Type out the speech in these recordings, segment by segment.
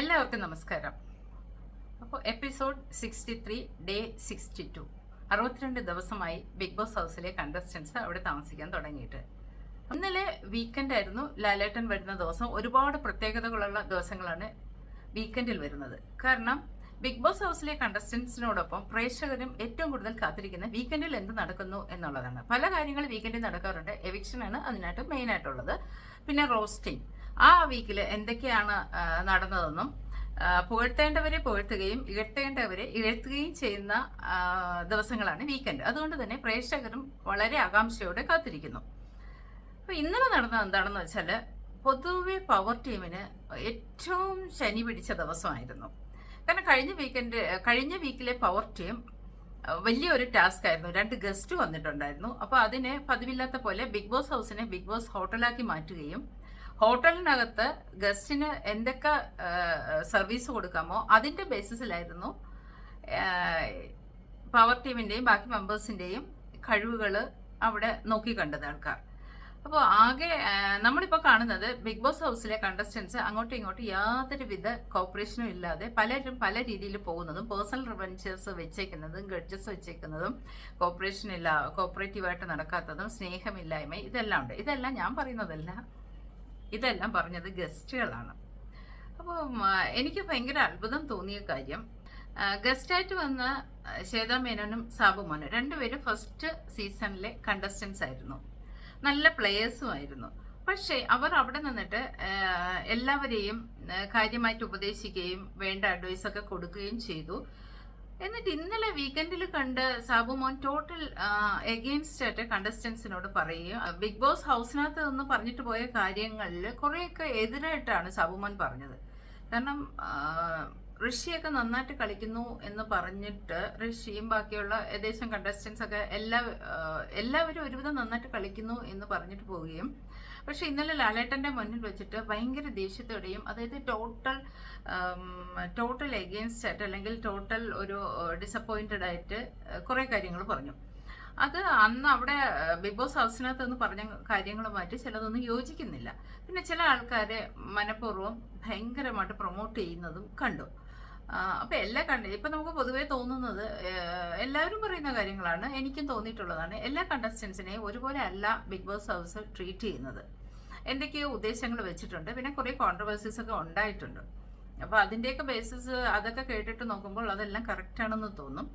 എല്ലാവർക്കും നമസ്കാരം. അപ്പോൾ episode sixty three day sixty two. അറുപത്തിരണ്ട് ദിവസമായി ബിഗ് ബോസ് ഹൗസിലെ കണ്ടസ്റ്റൻസ് അവിടെ താമസിക്കാൻ തുടങ്ങിയിട്ട്. ഇന്നലെ വീക്കെൻഡ് ആയിരുന്നു. ലാലേട്ടൻ വരുന്ന ദിവസം ഒരുപാട് പ്രത്യേകതകളുള്ള ദിവസങ്ങളാണ് വീക്കെൻഡിൽ വരുന്നത്. കാരണം ബിഗ് ബോസ് ഹൗസിലെ കണ്ടസ്റ്റൻസിനോടൊപ്പം പ്രേക്ഷകരും ഏറ്റവും കൂടുതൽ കാത്തിരിക്കുന്ന വീക്കെൻഡിൽ എന്ത് നടക്കുന്നു എന്നുള്ളതാണ്. പല കാര്യങ്ങൾ വീക്കെൻഡിൽ നടക്കാറുണ്ട്. എവിക്ഷനാണ് അതിനായിട്ട് മെയിനായിട്ടുള്ളത് പിന്നെ റോസ്റ്റിംഗ് ആ വീക്കിൽ എന്തൊക്കെയാണ് നടന്നതെന്നും പുകഴ്ത്തേണ്ടവരെ പുകഴ്ത്തുകയും ഇകഴ്ത്തേണ്ടവരെ ഇകഴ്ത്തുകയും ചെയ്യുന്ന ദിവസങ്ങളാണ് വീക്കെൻഡ് അതുകൊണ്ട് തന്നെ പ്രേക്ഷകരും വളരെ ആകാംക്ഷയോടെ കാത്തിരിക്കുന്നു. അപ്പൊ ഇന്നലെ നടന്നത് എന്താണെന്ന് വെച്ചാൽ പൊതുവെ പവർ ടീമിന് ഏറ്റവും ശനി പിടിച്ച ദിവസമായിരുന്നു. കാരണം കഴിഞ്ഞ വീക്കെൻഡ് കഴിഞ്ഞ വീക്കിലെ പവർ ടീം വലിയൊരു ടാസ്ക് ആയിരുന്നു. രണ്ട് ഗസ്റ്റ് വന്നിട്ടുണ്ടായിരുന്നു. അപ്പോൾ അതിനെ പതിവില്ലാത്ത പോലെ ബിഗ് ബോസ് ഹൗസിനെ ബിഗ് ബോസ് ഹോട്ടലാക്കി മാറ്റുകയും ഹോട്ടലിനകത്ത് ഗസ്റ്റിന് എന്തൊക്കെ സർവീസ് കൊടുക്കാമോ അതിന്റെ ബേസിസിലായിരുന്നു പവർ ടീമിന്റെയും ബാക്കി മെമ്പേഴ്സിന്റെയും കഴിവുകൾ അവിടെ നോക്കി നോക്കിക്കണ്ടത് ആൾക്കാർ. അപ്പോൾ ആകെ നമ്മളിപ്പോൾ കാണുന്നത് ബിഗ് ബോസ് ഹൗസിലെ കണ്ടസ്റ്റൻസ് അങ്ങോട്ടും ഇങ്ങോട്ടും യാതൊരുവിധ കോപ്പറേഷനും ഇല്ലാതെ പലരും പല രീതിയിൽ പോകുന്നതും പേഴ്സണൽ റിവൻഷേഴ്സ് വെച്ചേക്കുന്നതും ഗഡ്ജസ് വെച്ചേക്കുന്നതും കോപ്പറേഷൻ ഇല്ല കോപ്പറേറ്റീവായിട്ട് നടക്കാത്തതും സ്നേഹമില്ലായ്മ ഇതെല്ലാം ഉണ്ട്. ഇതെല്ലാം ഞാൻ പറയുന്നതല്ല. ഇതെല്ലാം പറഞ്ഞത് ഗസ്റ്റുകളാണ്. അപ്പോൾ എനിക്ക് ഭയങ്കര അത്ഭുതം തോന്നിയ കാര്യം ഗസ്റ്റായിട്ട് വന്ന ശ്വേത മേനോനും സാബു മോനും രണ്ടുപേരും ഫസ്റ്റ് സീസണിലെ കണ്ടസ്റ്റൻസ് ആയിരുന്നു. നല്ല പ്ലേയേഴ്സും ആയിരുന്നു. പക്ഷേ അവർ അവിടെ നിന്നിട്ട് എല്ലാവരെയും കാര്യമായിട്ട് ഉപദേശിക്കുകയും വേണ്ട അഡ്വൈസൊക്കെ കൊടുക്കുകയും ചെയ്തു. എന്നിട്ട് ഇന്നലെ വീക്കെൻഡിൽ കണ്ട് സാബു മോൻ ടോട്ടൽ എഗെയിൻസ്റ്റ് ആയിട്ട് കണ്ടസ്റ്റൻസിനോട് പറയുക ബിഗ് ബോസ് ഹൗസിനകത്ത് നിന്ന് പറഞ്ഞിട്ട് പോയ കാര്യങ്ങളിൽ കുറേയൊക്കെ എതിരായിട്ടാണ് സാബു മോൻ പറഞ്ഞത്. കാരണം ഋഷിയൊക്കെ നന്നായിട്ട് കളിക്കുന്നു എന്ന് പറഞ്ഞിട്ട് ഋഷിയും ബാക്കിയുള്ള ഏകദേശം കണ്ടസ്റ്റൻസ് ഒക്കെ എല്ലാ എല്ലാവരും ഒരുവിധം നന്നായിട്ട് കളിക്കുന്നു എന്ന് പറഞ്ഞിട്ട് പോവുകയും. പക്ഷെ ഇന്നലെ ലാലേട്ടന്റെ മുന്നിൽ വെച്ചിട്ട് ഭയങ്കര ദേഷ്യത്തോടെയും അതായത് ടോട്ടൽ ടോട്ടൽ എഗെയിൻസ്റ്റ് ആയിട്ട് അല്ലെങ്കിൽ ടോട്ടൽ ഒരു ഡിസപ്പോയിന്റഡ് ആയിട്ട് കുറെ കാര്യങ്ങൾ പറഞ്ഞു. അത് അന്ന് അവിടെ ബിഗ് ബോസ് ഹൗസിനകത്ത് നിന്ന് പറഞ്ഞ കാര്യങ്ങളുമായിട്ട് ചിലതൊന്നും യോജിക്കുന്നില്ല. പിന്നെ ചില ആൾക്കാരെ മനഃപൂർവം ഭയങ്കരമായിട്ട് പ്രൊമോട്ട് ചെയ്യുന്നതും കണ്ടു. അപ്പൊ എല്ലാ കണ്ട ഇപ്പൊ നമുക്ക് പൊതുവേ തോന്നുന്നത് എല്ലാവരും പറയുന്ന കാര്യങ്ങളാണ് എനിക്കും തോന്നിയിട്ടുള്ളതാണ്. എല്ലാ കണ്ടസ്റ്റൻസിനെയും ഒരുപോലെ അല്ല ബിഗ് ബോസ് ഹൗസ് ട്രീറ്റ് ചെയ്യുന്നത്. എന്തൊക്കെയോ ഉദ്ദേശങ്ങൾ വെച്ചിട്ടുണ്ട്. പിന്നെ കുറെ കോൺട്രവേഴ്സീസ് ഒക്കെ ഉണ്ടായിട്ടുണ്ട്. അപ്പൊ അതിന്റെയൊക്കെ ബേസിസ് അതൊക്കെ കേട്ടിട്ട് നോക്കുമ്പോൾ അതെല്ലാം കറക്റ്റ് ആണെന്ന് തോന്നും.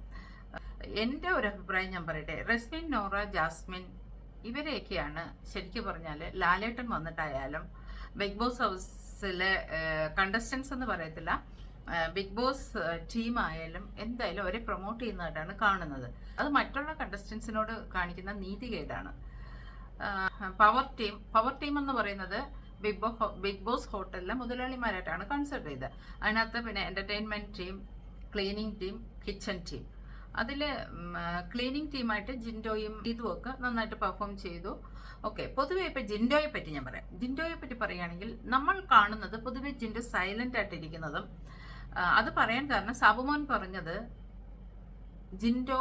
എന്റെ ഒരു അഭിപ്രായം ഞാൻ പറയട്ടെ റസ്മിൻ നോറ ജാസ്മിൻ ഇവരെയൊക്കെയാണ് ശരിക്കും പറഞ്ഞാൽ ലാലേട്ടൻ വന്നിട്ടായാലും ബിഗ് ബോസ് ഹൗസിലെ കണ്ടസ്റ്റൻസ് എന്ന് പറയത്തില്ല. ബിഗ് ബോസ് ടീമായാലും എന്തായാലും അവരെ പ്രൊമോട്ട് ചെയ്യുന്നതായിട്ടാണ് കാണുന്നത്. അത് മറ്റുള്ള കണ്ടസ്റ്റൻസിനോട് കാണിക്കുന്ന നീതികേടാണ് പവർ ടീം പവർ ടീം എന്ന് പറയുന്നത് ബിഗ് ബോ ബിഗ് ബോസ് ഹോട്ടലിലെ മുതലാളിമാരായിട്ടാണ് കൺസിഡർ ചെയ്തത്. അതിനകത്ത് പിന്നെ entertainment team cleaning team kitchen team അതിൽ ക്ലീനിങ് ടീമായിട്ട് ജിൻഡോയും ഇതും ഒക്കെ നന്നായിട്ട് പെർഫോം ചെയ്തു. ഓക്കെ പൊതുവേ ഇപ്പോൾ ജിൻഡോയെ പറ്റി ഞാൻ പറയാം. ജിൻഡോയെ പറ്റി പറയുകയാണെങ്കിൽ നമ്മൾ കാണുന്നത് പൊതുവെ ജിൻഡോ സൈലന്റ് ആയിട്ടിരിക്കുന്നതും അത് പറയാൻ കാരണം സാബുമോൻ പറഞ്ഞത് ജിൻഡോ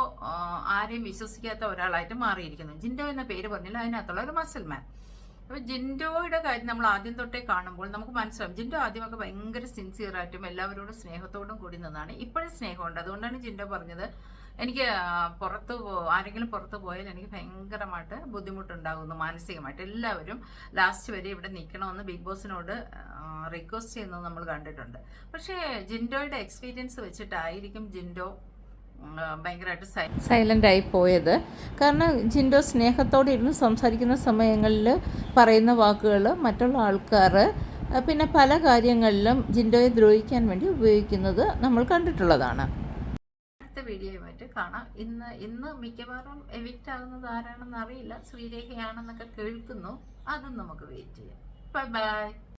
ആരെയും വിശ്വസിക്കാത്ത ഒരാളായിട്ട് മാറിയിരിക്കുന്നു. ജിൻഡോ എന്ന പേര് പറഞ്ഞില്ല അതിനകത്തുള്ള ഒരു മസിൽമാൻ. അപ്പൊ ജിൻഡോയുടെ കാര്യം നമ്മൾ ആദ്യം തൊട്ടേ കാണുമ്പോൾ നമുക്ക് മനസ്സിലാവും. ജിൻഡോ ആദ്യമൊക്കെ ഭയങ്കര സിൻസിയർ ആയിട്ടും എല്ലാവരോടും സ്നേഹത്തോടും കൂടി നിന്നാണ്. ഇപ്പോഴും സ്നേഹമുണ്ട്. അതുകൊണ്ടാണ് ജിൻഡോ പറഞ്ഞത് എനിക്ക് പുറത്ത് ആരെങ്കിലും പുറത്ത് പോയാൽ എനിക്ക് ഭയങ്കരമായിട്ട് ബുദ്ധിമുട്ടുണ്ടാകുന്നു മാനസികമായിട്ട്. എല്ലാവരും ലാസ്റ്റ് വരെ ഇവിടെ നിൽക്കണമെന്ന് ബിഗ് ബോസിനോട് റിക്വസ്റ്റ് ചെയ്യുന്നത് നമ്മൾ കണ്ടിട്ടുണ്ട്. പക്ഷേ ജിൻഡോയുടെ എക്സ്പീരിയൻസ് വെച്ചിട്ടായിരിക്കും ജിൻഡോ ഭയങ്കരമായിട്ട് സൈ സൈലന്റ് ആയി പോയത്. കാരണം ജിൻഡോ സ്നേഹത്തോടെ ഇരുന്ന് സംസാരിക്കുന്ന സമയങ്ങളിൽ പറയുന്ന വാക്കുകൾ മറ്റുള്ള ആൾക്കാർ പിന്നെ പല കാര്യങ്ങളിലും ജിൻഡോയെ ദ്രോഹിക്കാൻ വേണ്ടി ഉപയോഗിക്കുന്നത് നമ്മൾ കണ്ടിട്ടുള്ളതാണ്. അടുത്ത വീഡിയോയുമായിട്ട് കാണാം. ഇന്ന് ഇന്ന് മിക്കവാറും എവിക്റ്റ് ആകുന്നത് ആരാണെന്ന് അറിയില്ല. ശ്രീരേഖയാണെന്നൊക്കെ കേൾക്കുന്നു. അതും നമുക്ക് വെയിറ്റ് ചെയ്യാം. Bye bye